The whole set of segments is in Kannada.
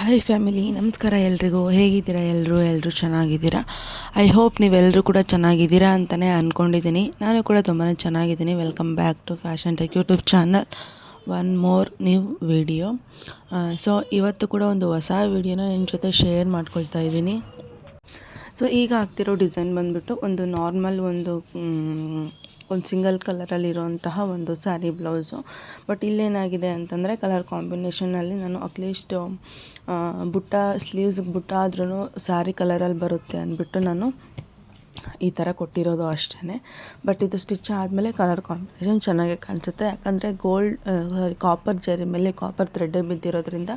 ಹಾಯ್ ಫ್ಯಾಮಿಲಿ ನಮಸ್ಕಾರ ಎಲ್ರಿಗೂ. ಹೇಗಿದ್ದೀರಾ? ಎಲ್ಲರೂ ಎಲ್ಲರೂ ಚೆನ್ನಾಗಿದ್ದೀರಾ? ಐ ಹೋಪ್ ನೀವೆಲ್ಲರೂ ಕೂಡ ಚೆನ್ನಾಗಿದ್ದೀರಾ ಅಂತಲೇ ಅಂದ್ಕೊಂಡಿದ್ದೀನಿ ನಾನು ಕೂಡ ತುಂಬಾ ಚೆನ್ನಾಗಿದ್ದೀನಿ. Welcome back to fashion tech YouTube channel one more new video so ಇವತ್ತು ಕೂಡ ಒಂದು ಹೊಸ ವಿಡಿಯೋನ ನಿಮ್ಮ ಜೊತೆ ಶೇರ್ ಮಾಡ್ಕೊಳ್ತಾ ಇದ್ದೀನಿ. ಸೊ ಈಗ ಆಗ್ತಿರೋ ಡಿಸೈನ್ ಬಂದುಬಿಟ್ಟು ಒಂದು ನಾರ್ಮಲ್ ಒಂದು ಒಂದು ಸಿಂಗಲ್ ಕಲರಲ್ಲಿರುವಂತಹ ಒಂದು ಸ್ಯಾರಿ ಬ್ಲೌಸು. ಬಟ್ ಇಲ್ಲೇನಾಗಿದೆ ಅಂತಂದರೆ ಕಲರ್ ಕಾಂಬಿನೇಷನಲ್ಲಿ ನಾನು ಅಟ್ಲೀಸ್ಟ್ ಬುಟ್ಟ ಸ್ಲೀವ್ಸ್ಗೆ ಬುಟ್ಟ ಆದ್ರೂ ಸ್ಯಾರಿ ಕಲರಲ್ಲಿ ಬರುತ್ತೆ ಅಂದ್ಬಿಟ್ಟು ನಾನು ಈ ಥರ ಕೊಟ್ಟಿರೋದು ಅಷ್ಟೇ ಬಟ್ ಇದು ಸ್ಟಿಚ್ ಆದಮೇಲೆ ಕಲರ್ ಕಾಂಬಿನೇಷನ್ ಚೆನ್ನಾಗಿ ಕಾಣಿಸುತ್ತೆ. ಯಾಕಂದರೆ ಗೋಲ್ಡ್ ಸಾರಿ ಕಾಪರ್ ಜರಿ ಮೇಲೆ ಕಾಪರ್ ಥ್ರೆಡ್ಡೇ ಬಿದ್ದಿರೋದ್ರಿಂದ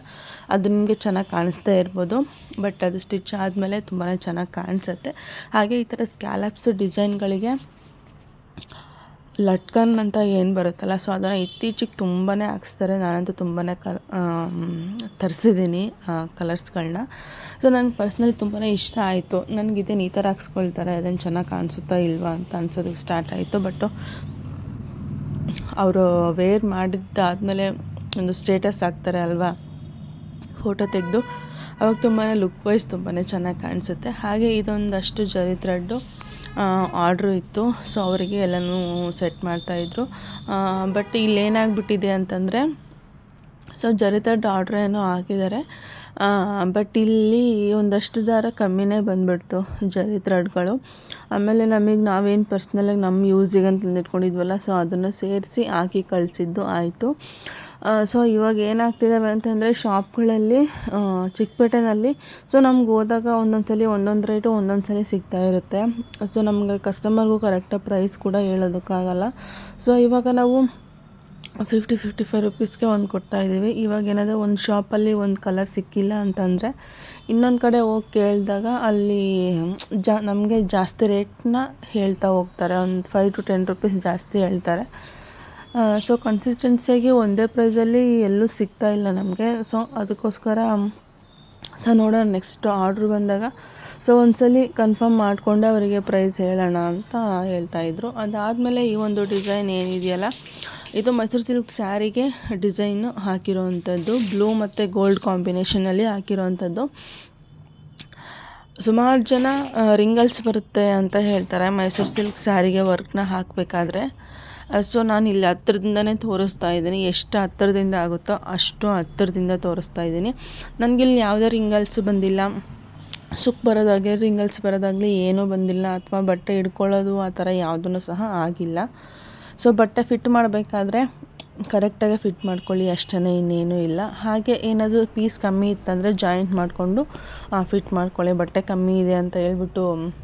ಅದು ನಿಮಗೆ ಚೆನ್ನಾಗಿ ಕಾಣಿಸ್ತಾ ಇರ್ಬೋದು. ಬಟ್ ಅದು ಸ್ಟಿಚ್ ಆದಮೇಲೆ ತುಂಬಾ ಚೆನ್ನಾಗಿ ಕಾಣಿಸುತ್ತೆ. ಹಾಗೆ ಈ ಥರ ಸ್ಕ್ಯಾಲಪ್ಸ್ ಡಿಸೈನ್ಗಳಿಗೆ ಲಟ್ಕನ್ ಅಂತ ಏನು ಬರುತ್ತಲ್ಲ ಸೊ ಅದನ್ನು ಇತ್ತೀಚೆಗೆ ತುಂಬಾ ಹಾಕ್ಸ್ತಾರೆ. ನಾನಂತೂ ತುಂಬಾ ಕಲ್ ತರಿಸಿದ್ದೀನಿ ಕಲರ್ಸ್ಗಳನ್ನ ಸೊ ನನಗೆ ಪರ್ಸ್ನಲಿ ತುಂಬಾ ಇಷ್ಟ ಆಯಿತು. ನನಗೆ ಇದೇನು ಈ ಥರ ಹಾಕ್ಸ್ಕೊಳ್ತಾರೆ ಅದನ್ನು ಚೆನ್ನಾಗಿ ಕಾಣಿಸುತ್ತಾ ಇಲ್ವಾ ಅಂತ ಅನ್ಸೋದಕ್ಕೆ ಸ್ಟಾರ್ಟ್ ಆಯಿತು. ಬಟ್ ಅವರು ವೇರ್ ಮಾಡಿದ್ದಾದಮೇಲೆ ಒಂದು ಸ್ಟೇಟಸ್ ಹಾಕ್ತಾರೆ ಅಲ್ವಾ ಫೋಟೋ ತೆಗೆದು, ಅವಾಗ ತುಂಬಾ ಲುಕ್ ವೈಸ್ ತುಂಬಾ ಚೆನ್ನಾಗಿ ಕಾಣಿಸುತ್ತೆ. ಹಾಗೆ ಇದೊಂದಷ್ಟು ಜರಿ ಥ್ರೆಡ್ಡು ಆರ್ಡ್ರು ಇತ್ತು. ಸೊ ಅವರಿಗೆ ಎಲ್ಲನೂ ಸೆಟ್ ಮಾಡ್ತಾಯಿದ್ರು ಬಟ್ ಇಲ್ಲೇನಾಗ್ಬಿಟ್ಟಿದೆ ಅಂತಂದರೆ ಸೊ ಜರಿ ಥ್ರೆಡ್ ಆರ್ಡ್ರ್ ಏನೋ ಹಾಕಿದ್ದಾರೆ. ಬಟ್ ಇಲ್ಲಿ ಒಂದಷ್ಟು ದಾರ ಕಮ್ಮಿನೇ ಬಂದ್ಬಿಡ್ತು ಜರಿ ಥ್ರೆಡ್ಗಳು ಆಮೇಲೆ ನಮಗೆ ನಾವೇನು ಪರ್ಸ್ನಲಾಗಿ ನಮ್ಮ ಯೂಸಿಗೆ ಅಂತ ಇಟ್ಕೊಂಡಿದ್ವಲ್ಲ ಸೊ ಅದನ್ನು ಸೇರಿಸಿ ಹಾಕಿ ಕಳಿಸಿದ್ದು ಆಯಿತು. ಸೊ ಇವಾಗ ಏನಾಗ್ತಿದ್ದಾವೆ ಅಂತಂದರೆ ಶಾಪ್ಗಳಲ್ಲಿ ಚಿಕ್ಕಪೇಟೆನಲ್ಲಿ ಸೊ ನಮ್ಗೆ ಹೋದಾಗ ಒಂದೊಂದು ಸಲ ಒಂದೊಂದು ರೇಟು ಒಂದೊಂದು ಸಲ ಸಿಗ್ತಾ ಇರುತ್ತೆ. ಸೊ ನಮಗೆ ಕಸ್ಟಮರ್ಗೂ ಕರೆಕ್ಟಾಗಿ ಪ್ರೈಸ್ ಕೂಡ ಹೇಳೋದಕ್ಕಾಗಲ್ಲ. ಸೊ ಇವಾಗ ನಾವು ಫಿಫ್ಟಿ ಫಿಫ್ಟಿ ಫೈವ್ ರುಪೀಸ್ಗೆ ಒಂದು ಕೊಡ್ತಾ ಇದ್ದೀವಿ. ಇವಾಗ ಏನಾದರೂ ಒಂದು ಶಾಪಲ್ಲಿ ಒಂದು ಕಲರ್ ಸಿಕ್ಕಿಲ್ಲ ಅಂತಂದರೆ, ಇನ್ನೊಂದು ಕಡೆ ಹೋಗಿ ಕೇಳಿದಾಗ ಅಲ್ಲಿ ಜಾ, ನಮಗೆ ಜಾಸ್ತಿ ರೇಟ್ನ ಹೇಳ್ತಾ ಹೋಗ್ತಾರೆ. ಒಂದು ಫೈವ್ ಟು ಟೆನ್ ರುಪೀಸ್ ಜಾಸ್ತಿ ಹೇಳ್ತಾರೆ. ಸೊ ಕನ್ಸಿಸ್ಟೆನ್ಸಿಯಾಗಿ ಒಂದೇ ಪ್ರೈಸಲ್ಲಿ ಎಲ್ಲೂ ಸಿಗ್ತಾ ಇಲ್ಲ ನಮಗೆ. ಸೊ ಅದಕ್ಕೋಸ್ಕರ ಸೊ ನೋಡೋಣ ನೆಕ್ಸ್ಟ್ ಆರ್ಡ್ರ್ ಬಂದಾಗ. ಸೊ ಒಂದ್ಸಲಿ ಕನ್ಫರ್ಮ್ ಮಾಡಿಕೊಂಡು ಅವರಿಗೆ ಪ್ರೈಸ್ ಹೇಳೋಣ ಅಂತ ಹೇಳ್ತಾಯಿದ್ರು ಅದಾದಮೇಲೆ ಈ ಒಂದು ಡಿಸೈನ್ ಏನಿದೆಯಲ್ಲ, ಇದು ಮೈಸೂರು ಸಿಲ್ಕ್ ಸ್ಯಾರಿಗೆ ಡಿಸೈನು ಹಾಕಿರೋವಂಥದ್ದು ಬ್ಲೂ ಮತ್ತು ಗೋಲ್ಡ್ ಕಾಂಬಿನೇಷನಲ್ಲಿ ಹಾಕಿರೋವಂಥದ್ದು ಸುಮಾರು ಜನ ರಿಂಗಲ್ಸ್ ಬರುತ್ತೆ ಅಂತ ಹೇಳ್ತಾರೆ ಮೈಸೂರು ಸಿಲ್ಕ್ ಸ್ಯಾರಿಗೆ ವರ್ಕ್ನ ಹಾಕಬೇಕಾದ್ರೆ. ಸೊ ನಾನು ಇಲ್ಲಿ ಹತ್ರದಿಂದನೇ ತೋರಿಸ್ತಾ ಇದ್ದೀನಿ. ಎಷ್ಟು ಹತ್ತಿರದಿಂದ ಆಗುತ್ತೋ ಅಷ್ಟು ಹತ್ತಿರದಿಂದ ತೋರಿಸ್ತಾ ಇದ್ದೀನಿ. ನನಗಿಲ್ಲಿ ಯಾವುದೇ ರಿಂಗಲ್ಸ್ ಬಂದಿಲ್ಲ. ಸುಕ್ ಬರೋದಾಗಲಿ ರಿಂಗಲ್ಸ್ ಬರೋದಾಗಲಿ ಏನೂ ಬಂದಿಲ್ಲ. ಅಥವಾ ಬಟ್ಟೆ ಹಿಡ್ಕೊಳ್ಳೋದು ಆ ಥರ ಯಾವುದೂ ಸಹ ಆಗಿಲ್ಲ. ಸೊ, ಬಟ್ಟೆ ಫಿಟ್ ಮಾಡಬೇಕಾದ್ರೆ ಕರೆಕ್ಟಾಗಿ ಫಿಟ್ ಮಾಡ್ಕೊಳ್ಳಿ. ಅಷ್ಟೇ ಇನ್ನೇನೂ ಇಲ್ಲ. ಹಾಗೆ ಏನಾದರೂ ಪೀಸ್ ಕಮ್ಮಿ ಇತ್ತಂದರೆ ಜಾಯಿಂಟ್ ಮಾಡಿಕೊಂಡು ಫಿಟ್ ಮಾಡ್ಕೊಳ್ಳಿ. ಬಟ್ಟೆ ಕಮ್ಮಿ ಇದೆ ಅಂತ ಹೇಳ್ಬಿಟ್ಟು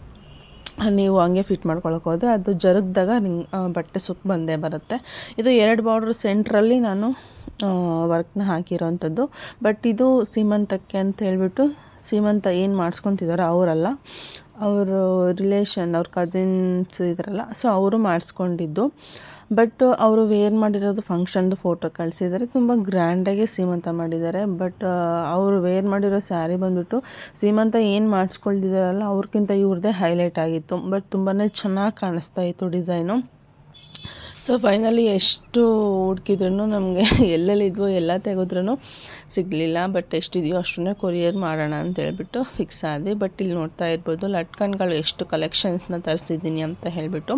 ನೀವು ಹಂಗೆ ಫಿಟ್ ಮಾಡ್ಕೊಳಕ್ಕೆ ಹೋದೆ ಅದು ಜರುಗ್ದಾಗ ನಿಂಗೆ ಬಟ್ಟೆ ಸುಕ್ಕು ಬಂದೇ ಬರುತ್ತೆ. ಇದು ಎರಡು ಬಾರ್ಡ್ರ್ ಸೆಂಟ್ರಲ್ಲಿ ನಾನು ವರ್ಕ್ನ ಹಾಕಿರೋವಂಥದ್ದು ಬಟ್ ಇದು ಸೀಮಂತಕ್ಕೆ ಅಂತ ಹೇಳಿಬಿಟ್ಟು ಸೀಮಂತ ಏನು ಮಾಡಿಸ್ಕೊತಿದ್ದಾರೆ ಅವರಲ್ಲ, ಅವರು ರಿಲೇಷನ್ ಅವ್ರ ಕಸಿನ್ಸ್ ಇದ್ರಲ್ಲ ಸೊ ಅವರು ಮಾಡಿಸ್ಕೊಂಡಿದ್ದು. ಬಟ್ ಅವರು ವೇರ್ ಮಾಡಿರೋದು ಫಂಕ್ಷನ್ದು ಫೋಟೋ ಕಳಿಸಿದ್ದಾರೆ ತುಂಬ ಗ್ರ್ಯಾಂಡಾಗಿ ಸೀಮಂತ ಮಾಡಿದ್ದಾರೆ ಬಟ್ ಅವರು ವೇರ್ ಮಾಡಿರೋ ಸ್ಯಾರಿ ಬಂದುಬಿಟ್ಟು ಸೀಮಂತ ಏನು ಮಾಡಿಸ್ಕೊಳ್ತಿದ್ದಾರಲ್ಲ ಅವ್ರಿಗಿಂತ ಇವ್ರದ್ದೇ ಹೈಲೈಟ್ ಆಗಿತ್ತು. ಬಟ್ ತುಂಬಾ ಚೆನ್ನಾಗಿ ಕಾಣಿಸ್ತಾ ಇತ್ತು ಡಿಸೈನು ಸೊ ಫೈನಲಿ ಎಷ್ಟು ಹುಡುಕಿದ್ರು ನಮಗೆ ಎಲ್ಲೆಲ್ಲಿದ್ವೋ ಎಲ್ಲ ತೆಗೆದ್ರೂ ಸಿಗಲಿಲ್ಲ. ಬಟ್ ಎಷ್ಟಿದೆಯೋ ಅಷ್ಟನ್ನೇ ಕೊರಿಯರ್ ಮಾಡೋಣ ಅಂತ ಹೇಳ್ಬಿಟ್ಟು ಫಿಕ್ಸ್ ಆದ್ವಿ. ಬಟ್ ಇಲ್ಲಿ ನೋಡ್ತಾ ಇರ್ಬೋದು, ಲಟ್ಕನ್ಗಳು ಎಷ್ಟು ಕಲೆಕ್ಷನ್ಸ್ನ ತರಿಸಿದ್ದೀನಿ ಅಂತ ಹೇಳಿಬಿಟ್ಟು.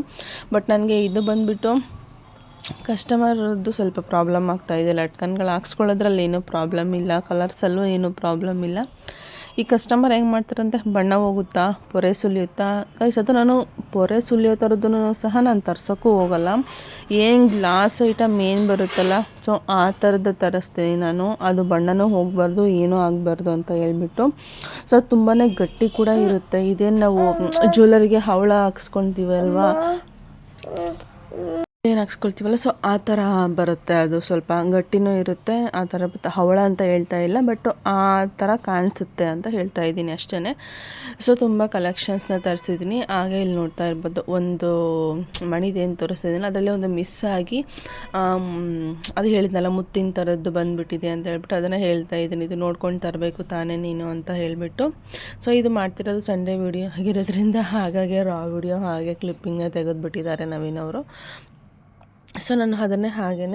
ಬಟ್ ನನಗೆ ಇದು ಬಂದುಬಿಟ್ಟು ಕಸ್ಟಮರ್ದು ಸ್ವಲ್ಪ ಪ್ರಾಬ್ಲಮ್ ಆಗ್ತಾಯಿದೆ ಲಟ್ಕನ್ಗಳು ಹಾಕ್ಸ್ಕೊಳ್ಳೋದ್ರಲ್ಲಿ ಏನೂ ಪ್ರಾಬ್ಲಮ್ ಇಲ್ಲ. ಕಲರ್ಸಲ್ಲೂ ಏನೂ ಪ್ರಾಬ್ಲಮ್ ಇಲ್ಲ. ಈ ಕಸ್ಟಮರ್ ಹೆಂಗೆ ಮಾಡ್ತಾರಂತೆ? ಬಣ್ಣ ಹೋಗುತ್ತಾ? ಪೊರೆ ಸುಲಿಯುತ್ತಾ? ಕೈ ಅದು ನಾನು ಪೊರೆ ಸುಲಿಯೋ ಥರದ್ದು ಸಹ ನಾನು ತರ್ಸೋಕ್ಕೂ ಹೋಗಲ್ಲ. ಏನು ಗ್ಲಾಸ್ ಐಟಮ್ ಏನು ಬರುತ್ತಲ್ಲ, ಸೊ ಆ ಥರದ್ದು ತರಿಸ್ತೀನಿ ನಾನು. ಅದು ಬಣ್ಣನೂ ಹೋಗಬಾರ್ದು, ಏನೂ ಆಗಬಾರ್ದು ಅಂತ ಹೇಳ್ಬಿಟ್ಟು. ಸೊ ತುಂಬಾ ಗಟ್ಟಿ ಕೂಡ ಇರುತ್ತೆ. ಇದೇನು ನಾವು ಜ್ಯುವೆಲರಿಗೆ ಹವಳ ಹಾಕ್ಸ್ಕೊಳ್ತೀವಲ್ವಾ ಏನು ಹಾಕ್ಸ್ಕೊಳ್ತೀವಲ್ಲ? ಸೊ ಆ ಥರ ಬರುತ್ತೆ. ಅದು ಸ್ವಲ್ಪ ಗಟ್ಟಿನೂ ಇರುತ್ತೆ, ಆ ಥರ ಹವಳ ಅಂತ ಹೇಳ್ತಾ ಇಲ್ಲ ಬಟ್ ಆ ಥರ ಕಾಣಿಸುತ್ತೆ ಅಂತ ಹೇಳ್ತಾ ಇದ್ದೀನಿ ಅಷ್ಟೇ ಸೊ ತುಂಬ ಕಲೆಕ್ಷನ್ಸ್ನ ತರಿಸಿದ್ದೀನಿ ಹಾಗೆ ಇಲ್ಲಿ ನೋಡ್ತಾ ಇರ್ಬೋದು, ಒಂದು ಮಣಿದೇನು ತೋರಿಸ್ತಿದ್ದೀನಿ ಅದರಲ್ಲಿ ಒಂದು ಮಿಸ್ ಆಗಿ ಅದು ಹೇಳಿದ್ನಲ್ಲ, ಮುತ್ತಿನ ಥರದ್ದು ಬಂದುಬಿಟ್ಟಿದೆ ಅಂತ ಹೇಳ್ಬಿಟ್ಟು ಅದನ್ನು ಹೇಳ್ತಾ ಇದ್ದೀನಿ. ಇದು ನೋಡ್ಕೊಂಡು ತರಬೇಕು ತಾನೇ ನೀನು ಅಂತ ಹೇಳಿಬಿಟ್ಟು. ಸೊ ಇದು ಮಾಡ್ತಿರೋದು ಸಂಡೇ ವಿಡಿಯೋ ಆಗಿರೋದ್ರಿಂದ, ಹಾಗಾಗಿ ರಾ ವಿಡಿಯೋ ಹಾಗೆ ಕ್ಲಿಪ್ಪಿಂಗ್ನ ತೆಗೆದುಬಿಟ್ಟಿದ್ದಾರೆ ನವೀನವರು ಸೊ ನಾನು ಅದನ್ನೇ ಹಾಗೇ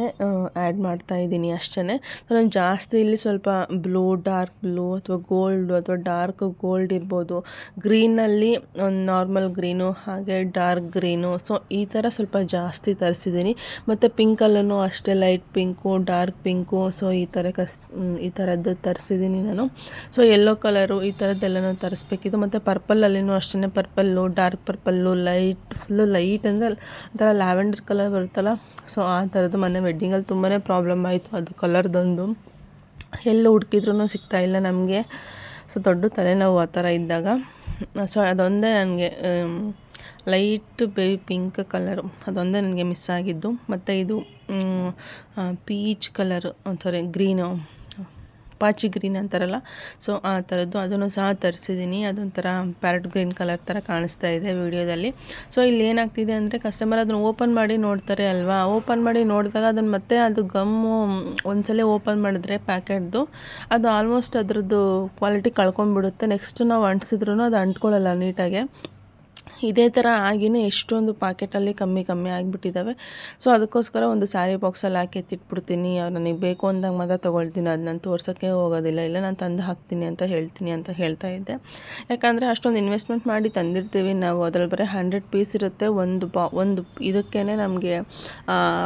ಆ್ಯಡ್ ಮಾಡ್ತಾ ಇದ್ದೀನಿ ಅಷ್ಟೇ ನಾನು ಜಾಸ್ತಿ ಇಲ್ಲಿ ಸ್ವಲ್ಪ ಬ್ಲೂ ಡಾರ್ಕ್ ಬ್ಲೂ ಅಥವಾ ಗೋಲ್ಡು ಅಥವಾ ಡಾರ್ಕ್ ಗೋಲ್ಡ್ ಇರ್ಬೋದು. ಗ್ರೀನಲ್ಲಿ ಒಂದು ನಾರ್ಮಲ್ ಗ್ರೀನು ಹಾಗೆ ಡಾರ್ಕ್ ಗ್ರೀನು ಸೊ ಈ ಥರ ಸ್ವಲ್ಪ ಜಾಸ್ತಿ ತರಿಸಿದ್ದೀನಿ. ಮತ್ತು ಪಿಂಕಲ್ಲೂ ಅಷ್ಟೇ light pink dark pink so ಈ ಥರ ಕಸ್ ಈ ಥರದ್ದು ತರಿಸಿದ್ದೀನಿ ನಾನು. ಸೊ ಯೆಲ್ಲೋ ಕಲರು ಈ ಥರದ್ದೆಲ್ಲನೂ ತರಿಸ್ಬೇಕಿತ್ತು. ಮತ್ತು ಪರ್ಪಲಲ್ಲಿನೂ ಅಷ್ಟೇ purple dark purple light full light ಅಂದರೆ ಒಂಥರ ಲ್ಯಾವೆಂಡರ್ ಕಲರ್ ಬರುತ್ತಲ್ಲ? ಸೊ, ಆ ಥರದ್ದು ಮೊನ್ನೆ ವೆಡ್ಡಿಂಗಲ್ಲಿ ತುಂಬಾ ಪ್ರಾಬ್ಲಮ್ ಆಯಿತು. ಅದು ಕಲರ್ದೊಂದು ಎಲ್ಲಿ ಹುಡುಕಿದ್ರೂ ಸಿಗ್ತಾ ಇಲ್ಲ ನಮಗೆ. ಸೊ, ದೊಡ್ಡ ತಲೆನೋವು ಆ ಥರ ಇದ್ದಾಗ. ಸೊ, ಅದೊಂದೇ ನನಗೆ ಲೈಟ್ ಬೇಬಿ ಪಿಂಕ್ ಕಲರು ಅದೊಂದೇ ನನಗೆ ಮಿಸ್ ಆಗಿದ್ದು. ಮತ್ತು ಇದು ಪೀಚ್ ಕಲರು ಸಾರಿ ಗ್ರೀನು ಪಾಚಿ ಗ್ರೀನ್ ಅಂತಾರಲ್ಲ. ಸೊ ಆ ಥರದ್ದು ಅದನ್ನು ಸಹ ತರಿಸಿದ್ದೀನಿ. ಅದೊಂಥರ ಪ್ಯಾರೆಟ್ ಗ್ರೀನ್ ಕಲರ್ ಥರ ಕಾಣಿಸ್ತಾ ಇದೆ ವಿಡಿಯೋದಲ್ಲಿ. ಸೊ ಇಲ್ಲಿ ಏನಾಗ್ತಿದೆ ಅಂದರೆ ಕಸ್ಟಮರ್ ಅದನ್ನು ಓಪನ್ ಮಾಡಿ ನೋಡ್ತಾರೆ ಅಲ್ವಾ? ಓಪನ್ ಮಾಡಿ ನೋಡಿದಾಗ ಅದನ್ನು ಮತ್ತೆ ಅದು ಗಮ್ಮು ಒಂದ್ಸಲ ಓಪನ್ ಮಾಡಿದ್ರೆ ಪ್ಯಾಕೆಟ್ದು ಅದು ಆಲ್ಮೋಸ್ಟ್ ಅದರದ್ದು ಕ್ವಾಲಿಟಿ ಕಳ್ಕೊಂಡ್ಬಿಡುತ್ತೆ. ನೆಕ್ಸ್ಟ್ ನಾವು ಅಂಟಿಸಿದ್ರು ಅದು ಅಂಟ್ಕೊಳ್ಳಲ್ಲ ನೀಟಾಗೆ ಇದೇ ಥರ ಆಗಿನೇ ಎಷ್ಟೊಂದು ಪಾಕೆಟಲ್ಲಿ ಕಮ್ಮಿ ಕಮ್ಮಿ ಆಗಿಬಿಟ್ಟಿದ್ದಾವೆ. ಸೊ, ಅದಕ್ಕೋಸ್ಕರ ಒಂದು ಸ್ಯಾರಿ ಬಾಕ್ಸಲ್ಲಿ ಹಾಕಿ ಎತ್ತಿಟ್ಬಿಡ್ತೀನಿ. ಅವ್ರು ನನಗೆ ಬೇಕು ಅಂದಾಗ ಮಾತ್ರ ತೊಗೊಳ್ತೀನಿ. ಅದು ನಾನು ತೋರ್ಸೋಕ್ಕೆ ಹೋಗೋದಿಲ್ಲ. ಇಲ್ಲ, ನಾನು ತಂದು ಹಾಕ್ತೀನಿ ಅಂತ ಹೇಳ್ತೀನಿ ಅಂತ ಹೇಳ್ತಾ ಇದ್ದೆ. ಯಾಕಂದರೆ ಅಷ್ಟೊಂದು ಇನ್ವೆಸ್ಟ್ಮೆಂಟ್ ಮಾಡಿ ತಂದಿರ್ತೀವಿ ನಾವು. ಅದ್ರಲ್ಲಿ ಬರೀ ಹಂಡ್ರೆಡ್ ಪೀಸ್ ಇರುತ್ತೆ. ಒಂದು ಬಾ, ಒಂದು ಇದಕ್ಕೇ ನಮಗೆ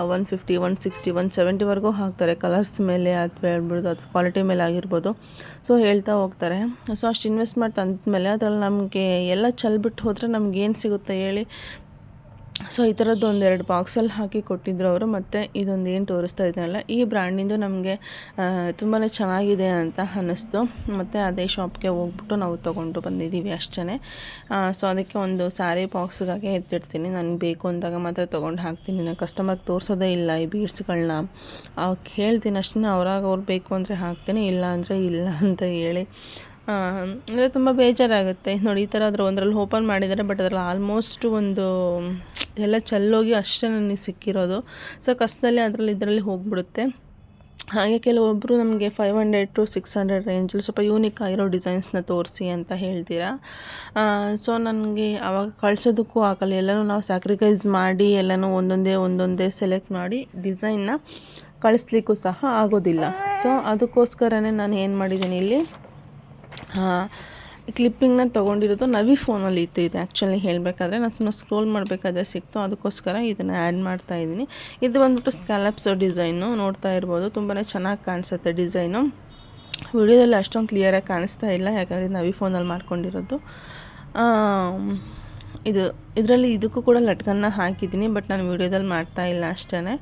one fifty one sixty one ಸೆವೆಂಟಿವರೆಗೂ ಹಾಕ್ತಾರೆ. ಕಲರ್ಸ್ ಮೇಲೆ ಅಥವಾ ಹೇಳ್ಬಿಡ್ದು, ಅಥವಾ ಕ್ವಾಲಿಟಿ ಮೇಲೆ ಆಗಿರ್ಬೋದು. ಸೊ, ಹೇಳ್ತಾ ಹೋಗ್ತಾರೆ. ಸೊ, ಅಷ್ಟು ಇನ್ವೆಸ್ಟ್ ಮಾಡಿ ತಂದಮೇಲೆ ಅದ್ರಲ್ಲಿ ನಮಗೆ ಎಲ್ಲ ಚೆಲ್ಬಿಟ್ಟು ಹೋದರೆ ನಮ್ಗೆ ಏನು ಸಿಗುತ್ತೆ ಹೇಳಿ? ಸೊ ಈ ಥರದ್ದು ಒಂದೆರಡು ಬಾಕ್ಸಲ್ಲಿ ಹಾಕಿ ಕೊಟ್ಟಿದ್ರು ಅವರು, ಮತ್ತು ಇದೊಂದು ಏನು ತೋರಿಸ್ತಾ ಇದ್ದಾರಲ್ಲ ಈ ಬ್ರ್ಯಾಂಡಿಂದು ನಮಗೆ ತುಂಬಾ ಚೆನ್ನಾಗಿದೆ ಅಂತ ಅನ್ನಿಸ್ತು. ಮತ್ತು ಅದೇ ಶಾಪ್ಗೆ ಹೋಗ್ಬಿಟ್ಟು ನಾವು ತೊಗೊಂಡು ಬಂದಿದ್ದೀವಿ ಅಷ್ಟೇ ಸೊ ಅದಕ್ಕೆ ಒಂದು ಸ್ಯಾರಿ ಬಾಕ್ಸ್ಗಾಗೆ ಎತ್ತಿಡ್ತೀನಿ. ನನಗೆ ಬೇಕು ಅಂದಾಗ ಮಾತ್ರ ತೊಗೊಂಡು ಹಾಕ್ತೀನಿ. ನಾನು ಕಸ್ಟಮರ್ಗೆ ತೋರಿಸೋದೇ ಇಲ್ಲ ಈ ಬೀಡ್ಸ್ಗಳನ್ನ ಅವ್ರು ಹೇಳ್ತೀನಿ ಅಷ್ಟೇ ಅವ್ರಾಗ ಅವ್ರು ಬೇಕು ಅಂದರೆ ಹಾಕ್ತೀನಿ ಇಲ್ಲ ಅಂದರೆ ಇಲ್ಲ ಅಂತ ಹೇಳಿ. ಅಂದರೆ ತುಂಬ ಬೇಜಾರಾಗುತ್ತೆ. ನೋಡಿ, ಈ ಥರ ಅದ್ರ ಒಂದರಲ್ಲಿ ಓಪನ್ ಮಾಡಿದ್ದಾರೆ ಬಟ್ ಅದರಲ್ಲಿ ಆಲ್ಮೋಸ್ಟ್ ಒಂದು, ಎಲ್ಲ ಚೆಲ್ಲೋಗಿ ಅಷ್ಟೇ ನನಗೆ ಸಿಕ್ಕಿರೋದು. ಸೊ ಕಷ್ಟದಲ್ಲಿ ಅದರಲ್ಲಿ ಇದರಲ್ಲಿ ಹೋಗಿಬಿಡುತ್ತೆ. ಹಾಗೆ ಕೆಲವೊಬ್ಬರು ನಮಗೆ five hundred to six hundred ರೇಂಜಲ್ಲಿ ಸ್ವಲ್ಪ ಯೂನಿಕ್ ಆಗಿರೋ ಡಿಸೈನ್ಸ್ನ ತೋರಿಸಿ ಅಂತ ಹೇಳ್ತೀರಾ? ಸೊ ನನಗೆ ಅವಾಗ ಕಳಿಸೋದಕ್ಕೂ ಆಗಲ್ಲ. ಎಲ್ಲನೂ ನಾವು ಸ್ಯಾಕ್ರಿಫೈಸ್ ಮಾಡಿ, ಎಲ್ಲನೂ ಒಂದೊಂದೇ ಒಂದೊಂದೇ ಸೆಲೆಕ್ಟ್ ಮಾಡಿ ಡಿಸೈನ್ನ ಕಳಿಸ್ಲಿಕ್ಕೂ ಸಹ ಆಗೋದಿಲ್ಲ. ಸೊ ಅದಕ್ಕೋಸ್ಕರನೇ ನಾನು ಏನು ಮಾಡಿದ್ದೀನಿ ಇಲ್ಲಿ? ಕ್ಲಿಪ್ಪಿಂಗ್ನ ತೊಗೊಂಡಿರೋದು ನವಿ ಫೋನಲ್ಲಿ ಇತ್ತು ಇದು ಆ್ಯಕ್ಚುಲಿ ಹೇಳಬೇಕಾದ್ರೆ. ನಾನು ಸುಮ್ಮನೆ ಸ್ಕ್ರೋಲ್ ಮಾಡಬೇಕಾದ್ರೆ ಸಿಕ್ತು. ಅದಕ್ಕೋಸ್ಕರ ಇದನ್ನು ಆ್ಯಡ್ ಮಾಡ್ತಾ ಇದ್ದೀನಿ. ಇದು ಬಂದ್ಬಿಟ್ಟು ಸ್ಕ್ಯಾಲಪ್ಸ್ ಡಿಸೈನು ನೋಡ್ತಾ ಇರ್ಬೋದು. ತುಂಬಾ ಚೆನ್ನಾಗಿ ಕಾಣಿಸುತ್ತೆ ಡಿಸೈನು ವಿಡಿಯೋದಲ್ಲಿ ಅಷ್ಟೊಂದು ಕ್ಲಿಯರಾಗಿ ಕಾಣಿಸ್ತಾ ಇಲ್ಲ. ಯಾಕಂದರೆ ನವಿ ಫೋನಲ್ಲಿ ಮಾಡ್ಕೊಂಡಿರೋದು. ಇದು ಇದರಲ್ಲಿ ಇದಕ್ಕೂ ಕೂಡ ಲಟ್ಕನ್ನ ಹಾಕಿದ್ದೀನಿ, ಬಟ್ ನಾನು ವೀಡಿಯೋದಲ್ಲಿ ಮಾಡ್ತಾ ಇಲ್ಲ ಅಷ್ಟೇ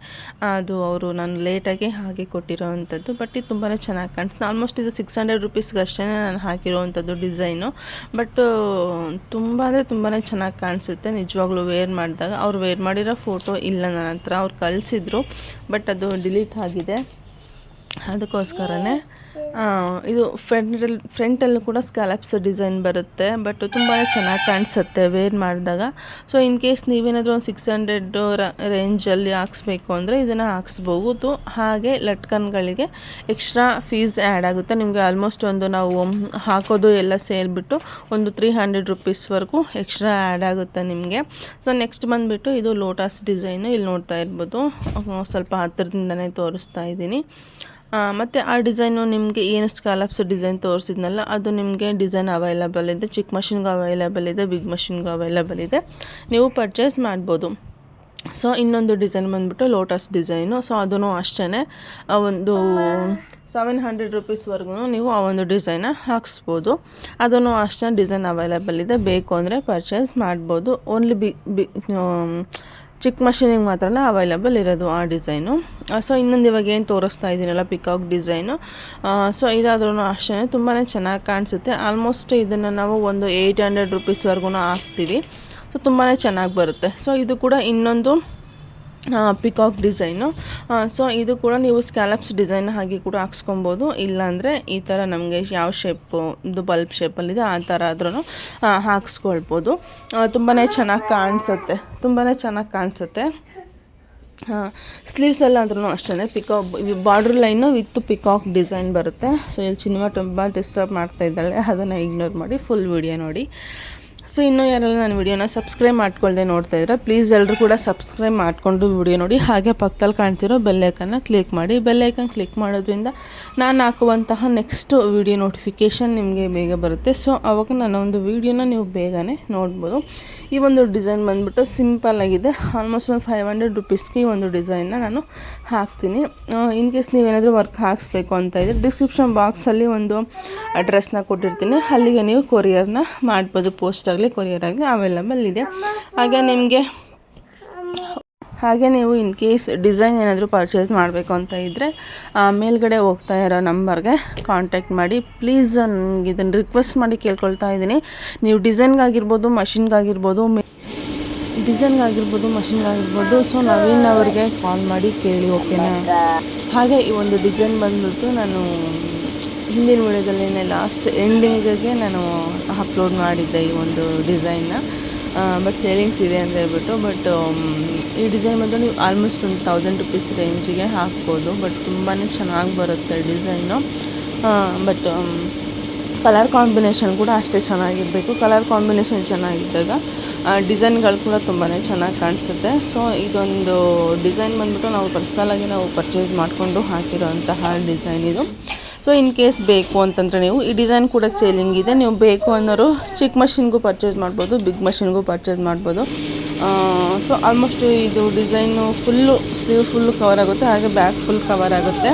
ಅದು ಅವರು ನಾನು ಲೇಟಾಗಿ ಹಾಗೆ ಕೊಟ್ಟಿರೋವಂಥದ್ದು, ಬಟ್ ಇದು ತುಂಬಾ ಚೆನ್ನಾಗಿ ಕಾಣಿಸ್ತು ಆಲ್ಮೋಸ್ಟ್ ಇದು ಸಿಕ್ಸ್ ಹಂಡ್ರೆಡ್ ರುಪೀಸ್ಗೆ ಅಷ್ಟೇ ನಾನು ಹಾಕಿರೋವಂಥದ್ದು ಡಿಸೈನು. ಬಟ್ ತುಂಬ ಅಂದರೆ ತುಂಬಾ ಚೆನ್ನಾಗಿ ಕಾಣಿಸುತ್ತೆ. ನಿಜವಾಗ್ಲೂ ವೇರ್ ಮಾಡಿದಾಗ. ಅವ್ರು ವೇರ್ ಮಾಡಿರೋ ಫೋಟೋ ಇಲ್ಲ ನನ್ನ ಹತ್ರ. ಅವ್ರು ಕಳಿಸಿದ್ರು, ಬಟ್ ಅದು ಡಿಲೀಟ್ ಆಗಿದೆ. ಅದಕ್ಕೋಸ್ಕರನೇ. ಇದು ಫ್ರಂಟಲ್ಲಿ ಫ್ರಂಟಲ್ಲೂ ಕೂಡ ಸ್ಕ್ಯಾಲಪ್ಸ್ ಡಿಸೈನ್ ಬರುತ್ತೆ ಬಟ್ ತುಂಬಾ ಚೆನ್ನಾಗಿ ಕಾಣಿಸುತ್ತೆ ವೇರ್ ಮಾಡಿದಾಗ. ಸೊ ಇನ್ ಕೇಸ್ ನೀವೇನಾದರೂ ಒಂದು ಸಿಕ್ಸ್ ಹಂಡ್ರೆಡ್ ರೇಂಜಲ್ಲಿ ಹಾಕ್ಸ್ಬೇಕು ಅಂದರೆ ಇದನ್ನು ಹಾಕ್ಸ್ಬೋದು. ಹಾಗೆ ಲಟ್ಕನ್ಗಳಿಗೆ ಎಕ್ಸ್ಟ್ರಾ ಫೀಸ್ ಆ್ಯಡ್ ಆಗುತ್ತೆ. ನಿಮಗೆ ಆಲ್ಮೋಸ್ಟ್ ಒಂದು ನಾವು ಹಾಕೋದು ಎಲ್ಲ ಸೇರಿಬಿಟ್ಟು ಒಂದು ತ್ರೀ ಹಂಡ್ರೆಡ್ ರುಪೀಸ್ವರೆಗೂ ಎಕ್ಸ್ಟ್ರಾ ಆ್ಯಡ್ ಆಗುತ್ತೆ ನಿಮಗೆ. ಸೊ ನೆಕ್ಸ್ಟ್ ಬಂದುಬಿಟ್ಟು ಇದು ಲೋಟಸ್ ಡಿಸೈನು ಇಲ್ಲಿ ನೋಡ್ತಾ ಇರ್ಬೋದು. ಸ್ವಲ್ಪ ಹತ್ತಿರದಿಂದನೇ ತೋರಿಸ್ತಾ ಇದ್ದೀನಿ. ಮತ್ತು ಆ ಡಿಸೈನು ನಿಮಗೆ ಏನು ಸ್ಕಾಲಪ್ಸ್ ಡಿಸೈನ್ ತೋರಿಸಿದ್ನಲ್ಲ, ಅದು ನಿಮಗೆ ಡಿಸೈನ್ ಅವೈಲಬಲ್ ಇದೆ. ಚಿಕ್ಕ ಮಷಿನ್ಗೂ ಅವೈಲಬಲ್ ಇದೆ, ಬಿಗ್ ಮಷಿನ್ಗೂ ಅವೈಲಬಲ್ ಇದೆ. ನೀವು ಪರ್ಚೇಸ್ ಮಾಡ್ಬೋದು. ಸೊ ಇನ್ನೊಂದು ಡಿಸೈನ್ ಬಂದುಬಿಟ್ಟು ಲೋಟಸ್ ಡಿಸೈನು ಸೊ ಅದೂ ಅಷ್ಟೇ ಒಂದು ಸೆವೆನ್ ಹಂಡ್ರೆಡ್ ರುಪೀಸ್ವರೆಗೂ ನೀವು ಆ ಒಂದು ಡಿಸೈನ ಹಾಕ್ಸ್ಬೋದು. ಅದನ್ನು ಅಷ್ಟೇ ಡಿಸೈನ್ ಅವೈಲಬಲ್ ಇದೆ. ಬೇಕು ಅಂದರೆ ಪರ್ಚೇಸ್ ಮಾಡ್ಬೋದು. ಓನ್ಲಿ ಬಿಗ್ ಬಿ ಚಿಕ್ಕ ಮಷೀನಿಗೆ ಮಾತ್ರ ಅವೈಲಬಲ್ ಇರೋದು ಆ ಡಿಸೈನು ಸೊ ಇನ್ನೊಂದು ಇವಾಗ ಏನು ತೋರಿಸ್ತಾ ಇದ್ದೀನಲ್ಲ ಪಿಕಾಕ್ ಡಿಸೈನು ಸೊ ಇದಾದ್ರೂ ಅಷ್ಟೇ ತುಂಬಾ ಚೆನ್ನಾಗಿ ಕಾಣಿಸುತ್ತೆ. ಆಲ್ಮೋಸ್ಟ್ ಇದನ್ನು ನಾವು ಒಂದು ಏಯ್ಟ್ ಹಂಡ್ರೆಡ್ ರುಪೀಸ್ವರೆಗೂ ಹಾಕ್ತೀವಿ. ಸೊ ತುಂಬಾ ಚೆನ್ನಾಗಿ ಬರುತ್ತೆ. ಸೊ ಇದು ಕೂಡ ಇನ್ನೊಂದು ಪಿಕಾಕ್ ಡಿಸೈನು ಸೊ ಇದು ಕೂಡ ನೀವು ಸ್ಕ್ಯಾಲಪ್ಸ್ ಡಿಸೈನ್ ಹಾಗೆ ಕೂಡ ಹಾಕ್ಸ್ಕೊಬೋದು. ಇಲ್ಲಾಂದರೆ ಈ ಥರ ನಮಗೆ ಯಾವ ಶೇಪು ಇದು ಬಲ್ಬ್ ಶೇಪಲ್ಲಿದೆ ಆ ಥರ ಆದ್ರೂ ಹಾಕ್ಸ್ಕೊಳ್ಬೋದು. ತುಂಬಾ ಚೆನ್ನಾಗಿ ಕಾಣಿಸುತ್ತೆ. ತುಂಬಾ ಚೆನ್ನಾಗಿ ಕಾಣಿಸುತ್ತೆ. ಸ್ಲೀವ್ಸ್ ಅಂದ್ರೂ ಅಷ್ಟೇ peacock border line with peacock design ಬರುತ್ತೆ. ಸೊ ಇಲ್ಲಿ ಸಿನಿಮಾ ತುಂಬ ಡಿಸ್ಟರ್ಬ್ ಮಾಡ್ತಾ ಇದ್ದಾಳೆ. ಅದನ್ನು ಇಗ್ನೋರ್ ಮಾಡಿ ಫುಲ್ ವಿಡಿಯೋ ನೋಡಿ. ಸೊ ಇನ್ನೂ ಯಾರೆಲ್ಲ ನನ್ನ ವಿಡಿಯೋನ ಸಬ್ಸ್ಕ್ರೈಬ್ ಮಾಡ್ಕೊಳ್ಳದೆ ನೋಡ್ತಾ ಇದ್ರೆ ಪ್ಲೀಸ್ ಎಲ್ಲರೂ ಕೂಡ ಸಬ್ಸ್ಕ್ರೈಬ್ ಮಾಡಿಕೊಂಡು ವಿಡಿಯೋ ನೋಡಿ. ಹಾಗೆ ಪಕ್ಕದಲ್ಲಿ ಕಾಣ್ತಿರೋ ಬೆಲ್ಲೈಕನ್ನ ಕ್ಲಿಕ್ ಮಾಡಿ. ಬೆಲ್ಲೈಕನ್ ಕ್ಲಿಕ್ ಮಾಡೋದ್ರಿಂದ ನಾನು ಹಾಕುವಂತಹ ನೆಕ್ಸ್ಟ್ ವಿಡಿಯೋ ನೋಟಿಫಿಕೇಷನ್ ನಿಮಗೆ ಬೇಗ ಬರುತ್ತೆ. ಸೊ ಅವಾಗ ನನ್ನ ಒಂದು ವಿಡಿಯೋನ ನೀವು ಬೇಗನೆ ನೋಡ್ಬೋದು. ಈ ಒಂದು ಡಿಸೈನ್ ಬಂದುಬಿಟ್ಟು ಸಿಂಪಲ್ ಆಗಿದೆ. ಆಲ್ಮೋಸ್ಟ್ ಒಂದು ಫೈವ್ ಹಂಡ್ರೆಡ್ ರುಪೀಸ್ಗೆ ಈ ಒಂದು ಡಿಸೈನ್ನ ನಾನು ಹಾಕ್ತೀನಿ. ಇನ್ ಕೇಸ್ ನೀವೇನಾದರೂ ವರ್ಕ್ ಹಾಕಿಸ್ಬೇಕು ಅಂತ ಇದ್ದರೆ ಡಿಸ್ಕ್ರಿಪ್ಷನ್ ಬಾಕ್ಸಲ್ಲಿ ಒಂದು ಅಡ್ರೆಸ್ನ ಕೊಟ್ಟಿರ್ತೀನಿ. ಅಲ್ಲಿಗೆ ನೀವು ಕೊರಿಯರ್ನ ಮಾಡ್ಬೋದು. ಪೋಸ್ಟ್ ಆಗಲಿ ಕೊರಿಯರ್ ಆಗಿ ಅವೈಲಬಲ್ ಇದೆ ಹಾಗೆ ನಿಮಗೆ ಹಾಗೆ ನೀವು ಇನ್ ಕೇಸ್ ಡಿಸೈನ್ ಏನಾದರೂ ಪರ್ಚೇಸ್ ಮಾಡಬೇಕು ಅಂತ ಇದ್ದರೆ ಮೇಲ್ಗಡೆ ಹೋಗ್ತಾ ಇರೋ ನಂಬರ್ಗೆ ಕಾಂಟ್ಯಾಕ್ಟ್ ಮಾಡಿ. ಪ್ಲೀಸ್ ನನಗೆ ಇದನ್ನು ರಿಕ್ವೆಸ್ಟ್ ಮಾಡಿ ಕೇಳ್ಕೊಳ್ತಾ ಇದ್ದೀನಿ. ನೀವು ಡಿಸೈನ್ಗಾಗಿರ್ಬೋದು ಮಷಿನ್ಗಾಗಿರ್ಬೋದು ಡಿಸೈನ್ಗಾಗಿರ್ಬೋದು ಮಷಿನ್ಗಾಗಿರ್ಬೋದು ಸೊ ನವೀನ್ ಅವ್ರಿಗೆ ಕಾಲ್ ಮಾಡಿ ಕೇಳಿ ಓಕೆನಾ ಹಾಗೆ ಈ ಒಂದು ಡಿಸೈನ್ ಬಂದ್ಬಿಟ್ಟು ನಾನು ಹಿಂದಿನ ವಿಡಿಯೋದಲ್ಲಿ ಲಾಸ್ಟ್ ಎಂಡಿಂಗಿಗೆ ನಾನು ಅಪ್ಲೋಡ್ ಮಾಡಿದ್ದೆ ಈ ಒಂದು ಡಿಸೈನ್ನ ಬಟ್ ಸೇಲಿಂಗ್ಸ್ ಇದೆ ಅಂತ ಹೇಳ್ಬಿಟ್ಟು ಬಟ್ ಈ ಡಿಸೈನ್ ಬಂದು ನೀವು ಆಲ್ಮೋಸ್ಟ್ ಒಂದು ತೌಸಂಡ್ ರುಪೀಸ್ ರೇಂಜಿಗೆ ಹಾಕ್ಬೋದು ಬಟ್ ತುಂಬಾ ಚೆನ್ನಾಗಿ ಬರುತ್ತೆ ಡಿಸೈನು ಬಟ್ ಕಲರ್ ಕಾಂಬಿನೇಷನ್ ಕೂಡ ಅಷ್ಟೇ ಚೆನ್ನಾಗಿರಬೇಕು. ಕಲರ್ ಕಾಂಬಿನೇಷನ್ ಚೆನ್ನಾಗಿದ್ದಾಗ ಡಿಸೈನ್ಗಳು ಕೂಡ ತುಂಬಾ ಚೆನ್ನಾಗಿ ಕಾಣಿಸುತ್ತೆ. ಸೊ ಇದೊಂದು ಡಿಸೈನ್ ಬಂದ್ಬಿಟ್ಟು ನಾವು ಪರ್ಸ್ನಲಾಗಿ ನಾವು ಪರ್ಚೇಸ್ ಮಾಡಿಕೊಂಡು ಹಾಕಿರೋಂತಹ ಡಿಸೈನ್ ಇದು. ಸೊ ಇನ್ ಕೇಸ್ ಬೇಕು ಅಂತಂದರೆ ನೀವು ಈ ಡಿಸೈನ್ ಕೂಡ ಸೇಲಿಂಗ್ ಇದೆ. ನೀವು ಬೇಕು ಅನ್ನೋರು ಚಿಕ್ಕ ಮಷಿನ್ಗೂ ಪರ್ಚೇಸ್ ಮಾಡ್ಬೋದು ಬಿಗ್ ಮಷಿನ್ಗೂ ಪರ್ಚೇಸ್ ಮಾಡ್ಬೋದು. ಸೊ ಆಲ್ಮೋಸ್ಟ್ ಇದು design full sleeve full cover ಆಗುತ್ತೆ, ಹಾಗೆ ಬ್ಯಾಕ್ ಫುಲ್ ಕವರ್ ಆಗುತ್ತೆ.